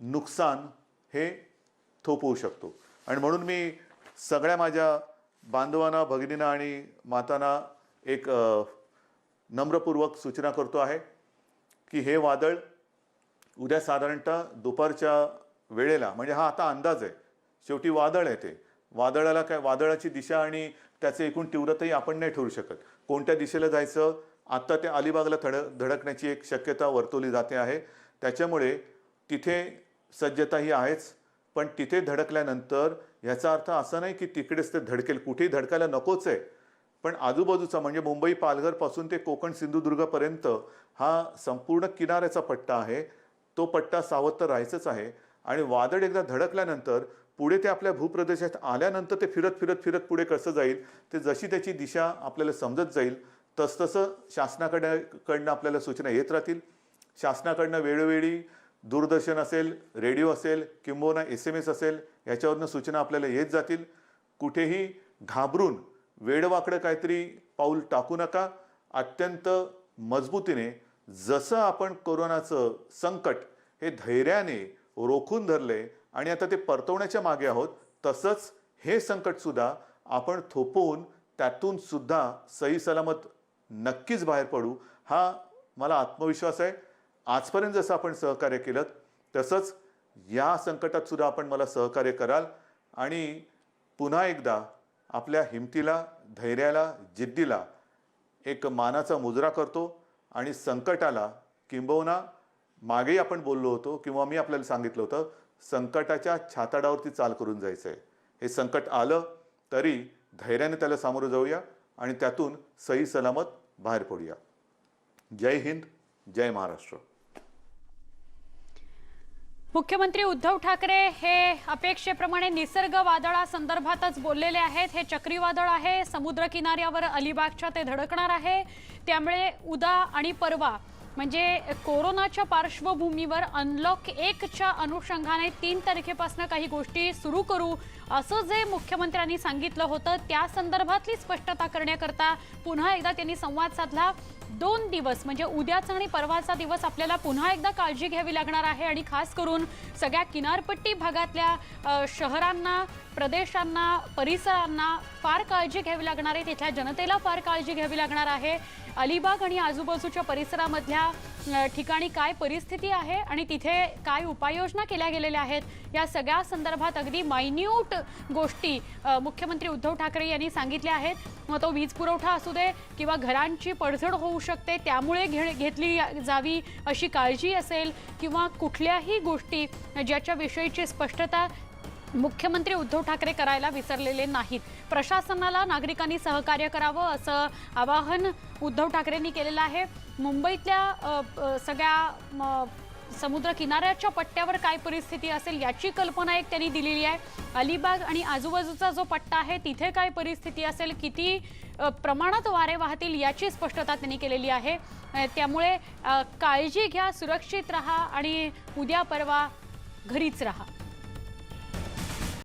नुकसान हे थोपवू शकतो. आणि म्हणून मी सगळ्या माझ्या बांधवांना भगिनींना आणि मातांना एक नम्रपूर्वक सूचना करतो आहे की हे वादळ उद्या साधारणतः दुपारच्या वेळेला म्हणजे हा आता अंदाज आहे शेवटी वादळ आहे ते. वादळाला काय वादळाची दिशा आणि त्याचे एकूण तीव्रताही आपण नाही ठरू शकत. कोणत्या दिशेला जायचं आत्ता ते अलिबागला थड धडकण्याची एक शक्यता वर्तवली जाते आहे. त्याच्यामुळे तिथे सज्जता ही आहेच पण तिथे धडकल्यानंतर ह्याचा अर्थ असा नाही की तिकडेच ते धडकेल कुठेही धडकायला नकोच आहे. पण आजूबाजूचा म्हणजे मुंबई पालघरपासून ते कोकण सिंधुदुर्गपर्यंत हा संपूर्ण किनाऱ्याचा पट्टा आहे. तो पट्टा सावध तर राहायचंच आहे. आणि वादळ एकदा धडकल्यानंतर पुढे ते आपल्या भूप्रदेशात आल्यानंतर ते फिरत फिरत फिरत पुढे कसं जाईल ते जशी त्याची दिशा आपल्याला समजत जाईल तसतसं शासनाकडे कडनं आपल्याला सूचना येत राहतील. शासनाकडनं वेळोवेळी दूरदर्शन असेल रेडिओ असेल किंबहुना एस एम एस असेल याच्यावरनं सूचना आपल्याला येत जातील. कुठेही घाबरून वेडवाकडं काहीतरी पाऊल टाकू नका. अत्यंत मजबूतीने जसं आपण कोरोनाचं संकट हे धैर्याने रोखून धरले आणि आता ते परतवण्याच्या मागे आहोत तसंच हे संकटसुद्धा आपण थोपवून त्यातून सुद्धा सही सलामत नक्कीच बाहेर पडू. हा मला आत्मविश्वास आहे. आजपर्यंत जसं आपण सहकार्य केलं तसंच या संकटात सुद्धा आपण मला सहकार्य कराल आणि पुन्हा एकदा आपल्या हिमतीला धैर्याला जिद्दीला एक मानाचा मुजरा करतो आणि संकटाला किंबहुना मागेही आपण बोललो होतो किंवा मी आपल्याला सांगितलं होतं संकटाच्या छाताडावरती चाल करून जायचं आहे हे संकट आलं तरी धैर्याने त्याला सामोरं जाऊया आणि त्यातून सही सलामत बाहेर पडूया. जय हिंद जय महाराष्ट्र. मुख्यमंत्री उद्धव ठाकरे हे अपेक्षेप्रमाणे निसर्ग वादळासंदर्भातच बोललेले आहेत. हे चक्रीवादळ आहे. समुद्र किनाऱ्यावर अलिबागच्या ते धडकणार आहे. त्यामुळे उदा आणि परवा म्हणजे कोरोनाच्या पार्श्वभूमीवर अनलॉक एकच्या अनुषंगाने तीन तारखेपासून काही गोष्टी सुरू करू असं जे मुख्यमंत्र्यांनी सांगितलं होतं त्या संदर्भातली स्पष्टता करण्याकरता पुन्हा एकदा त्यांनी संवाद साधला. दोन दिवस म्हणजे उद्याचा आणि परवाचा दिवस आपल्याला पुन्हा एकदा काळजी घ्यावी लागणार आहे आणि खास करून सगळ्या किनारपट्टी भागातल्या शहरांना प्रदेशांना परिसरांना फार काळजी घ्यावी लागणार आहे. तिथल्या जनतेला फार काळजी घ्यावी लागणार आहे. अलिबाग आणि आजूबाजूच्या परिसरामधल्या ठिकाणी काय परिस्थिती आहे आणि तिथे काय उपाययोजना केल्या गेलेल्या आहेत या सगळ्या संदर्भात अगदी मायन्यूट गोष्टी मुख्यमंत्री उद्धव ठाकरे यांनी सांगितल्या आहेत. मग तो वीज पुरवठा असू दे किंवा घरांची पडझड होऊ शकते त्यामुळे घे घेतली जावी अशी काळजी असेल किंवा कुठल्याही गोष्टी ज्याच्या विषयीची स्पष्टता मुख्यमंत्री उद्धव ठाकरे करायला विसरलेले नाहीत. प्रशासनाला नागरिकांनी सहकार्य करावं असं आवाहन उद्धव ठाकरेंनी केलेलं आहे. मुंबईतल्या सगळ्या म, समुद्र किनाऱ्याच्या पट्ट्यावर काय परिस्थिती असेल याची कल्पना एक त्यांनी दिलेली आहे. अलिबाग आणि आजूबाजूचा जो पट्टा आहे तिथे काय परिस्थिती असेल किती प्रमाणात वारे वाहतील याची स्पष्टता त्यांनी केलेली आहे. त्यामुळे काळजी घ्या सुरक्षित राहा आणि उद्या परवा घरीच राहा.